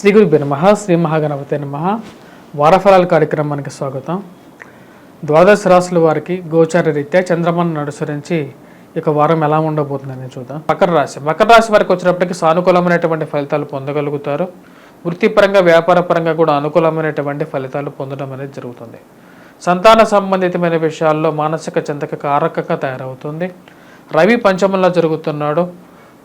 శ్రీ గురుభ్య నమ శ్రీ మహాగణపతి నమ. వారఫలాల కార్యక్రమానికి స్వాగతం. ద్వాదశ రాశుల వారికి గోచార రీత్యా చంద్రమాను అనుసరించి ఇక వారం ఎలా ఉండబోతుందని చూద్దాం. మకర రాశి. మకర రాశి వారికి వచ్చినప్పటికీ సానుకూలమైనటువంటి ఫలితాలు పొందగలుగుతారు. వృత్తిపరంగా వ్యాపార పరంగా కూడా అనుకూలమైనటువంటి ఫలితాలు పొందడం అనేది జరుగుతుంది. సంతాన సంబంధితమైన విషయాల్లో మానసిక చింతక కారకంగా తయారవుతుంది. రవి పంచమంలో జరుగుతున్నాడు.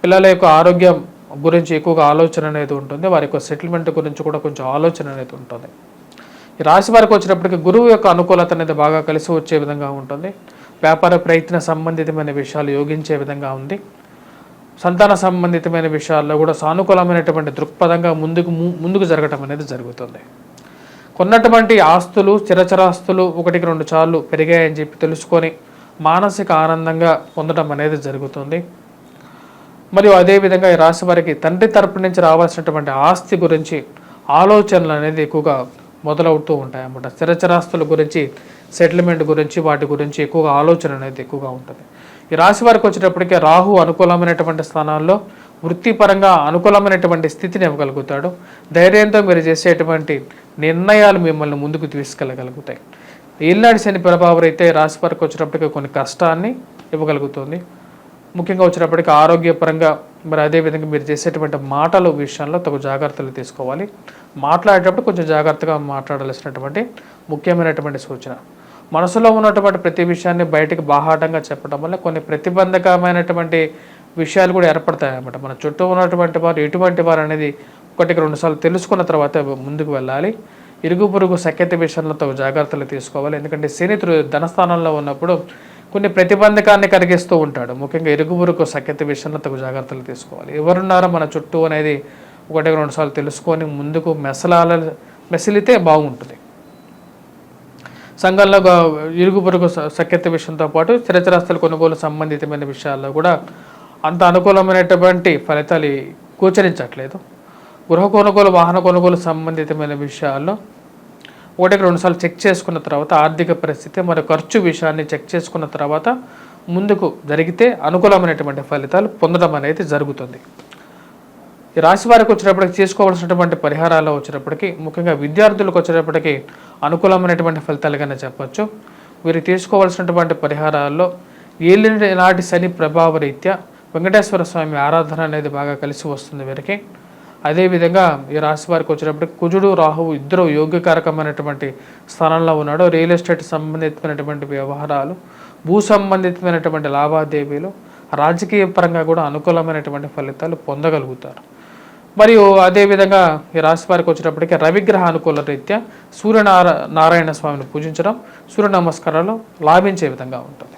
పిల్లల యొక్క ఆరోగ్యం గురించి ఎక్కువగా ఆలోచన అనేది ఉంటుంది. వారి యొక్క సెటిల్మెంట్ గురించి కూడా కొంచెం ఆలోచన అనేది ఉంటుంది. ఈ రాశి వారికి వచ్చినప్పటికీ గురువు యొక్క అనుకూలత అనేది బాగా కలిసి వచ్చే విధంగా ఉంటుంది. వ్యాపార ప్రయత్న సంబంధితమైన విషయాలు యోగించే విధంగా ఉంది. సంతాన సంబంధితమైన విషయాల్లో కూడా సానుకూలమైనటువంటి దృక్పథంగా ముందుకు ము- ముందుకు జరగటం అనేది జరుగుతుంది. కొన్నటువంటి ఆస్తులు చిరచరాస్తులు ఒకటికి రెండు సార్లు పెరిగాయని చెప్పి తెలుసుకొని మానసిక ఆనందంగా పొందడం అనేది జరుగుతుంది. మరియు అదేవిధంగా ఈ రాశి వారికి తండ్రి తరపు నుంచి రావాల్సినటువంటి ఆస్తి గురించి ఆలోచనలు అనేది ఎక్కువగా మొదలవుతూ ఉంటాయి అన్నమాట స్థిరచరాస్తుల గురించి సెటిల్మెంట్ గురించి వాటి గురించి ఎక్కువగా ఆలోచన అనేది ఎక్కువగా ఉంటుంది. ఈ రాశి వారికి వచ్చేటప్పటికే రాహు అనుకూలమైనటువంటి స్థానాల్లో వృత్తిపరంగా అనుకూలమైనటువంటి స్థితిని ఇవ్వగలుగుతాడు. ధైర్యంతో మీరు చేసేటువంటి నిర్ణయాలు మిమ్మల్ని ముందుకు తీసుకెళ్ళగలుగుతాయి. ఏలినాటి శని ప్రభావం అయితే రాశి వారికి వచ్చేటప్పటికి కొన్ని కష్టాన్ని ఇవ్వగలుగుతుంది. ముఖ్యంగా వచ్చినప్పటికీ ఆరోగ్యపరంగా మరి అదేవిధంగా మీరు చేసేటువంటి మాటల విషయంలో తగు జాగ్రత్తలు తీసుకోవాలి. మాట్లాడేటప్పుడు కొంచెం జాగ్రత్తగా మాట్లాడాల్సినటువంటి ముఖ్యమైనటువంటి సూచన. మనసులో ఉన్నటువంటి ప్రతి విషయాన్ని బయటకు బాహాటంగా చెప్పడం వల్ల కొన్ని ప్రతిబంధకమైనటువంటి విషయాలు కూడా ఏర్పడతాయన్నమాట. మన చుట్టూ ఉన్నటువంటి వారు ఎటువంటి వారు అనేది ఒకటికి రెండుసార్లు తెలుసుకున్న తర్వాత ముందుకు వెళ్ళాలి. ఇరుగు పొరుగు సఖ్యత విషయంలో తగు జాగ్రత్తలు తీసుకోవాలి. ఎందుకంటే శనితుడు ధనస్థానంలో ఉన్నప్పుడు కొన్ని ప్రతిబంధకాన్ని కలిగిస్తూ ఉంటాడు. ముఖ్యంగా ఇరుగుబురుకు సఖ్యత విషయంలో తగు జాగ్రత్తలు తీసుకోవాలి. ఎవరున్నారో మన చుట్టూ అనేది ఒకటి రెండు సార్లు తెలుసుకొని ముందుకు మెసలాల మెసిలితే బాగుంటుంది. సంఘంలో గా- ఇరుగు పొరుగు సఖ్యత విషయంతో పాటు స్థిరచరాస్తుల కొనుగోలు సంబంధితమైన విషయాల్లో కూడా అంత అనుకూలమైనటువంటి ఫలితాలు గోచరించట్లేదు. గృహ కొనుగోలు వాహన కొనుగోలు సంబంధితమైన విషయాల్లో ఒకటికి రెండుసార్లు చెక్ చేసుకున్న తర్వాత ఆర్థిక పరిస్థితి మరి ఖర్చు విషయాన్ని చెక్ చేసుకున్న తర్వాత ముందుకు జరిగితే అనుకూలమైనటువంటి ఫలితాలు పొందడం అనేది జరుగుతుంది. ఈ రాశి వారికి వచ్చేటప్పటికి చేసుకోవాల్సినటువంటి పరిహారాలు వచ్చినప్పటికీ ముఖ్యంగా విద్యార్థులకు వచ్చేటప్పటికి అనుకూలమైనటువంటి ఫలితాలుగానే చెప్పొచ్చు. వీరు తీసుకోవాల్సినటువంటి పరిహారాల్లో ఏలిన నాటి శని ప్రభావ రీత్యా వెంకటేశ్వర స్వామి ఆరాధన అనేది బాగా కలిసి వస్తుంది వీరికి. అదేవిధంగా ఈ రాశి వారికి వచ్చేటప్పటికి కుజుడు రాహువు ఇద్దరు యోగ్యకారకమైనటువంటి స్థానంలో ఉన్నాడు. రియల్ ఎస్టేట్ సంబంధితమైనటువంటి వ్యవహారాలు భూ సంబంధితమైనటువంటి లావాదేవీలు రాజకీయ పరంగా కూడా అనుకూలమైనటువంటి ఫలితాలు పొందగలుగుతారు. మరియు అదేవిధంగా ఈ రాశి వారికి వచ్చేటప్పటికి రవిగ్రహ అనుకూల రీత్యా సూర్యనార నారాయణ స్వామిని పూజించడం సూర్య నమస్కారాలు లాభించే విధంగా ఉంటుంది.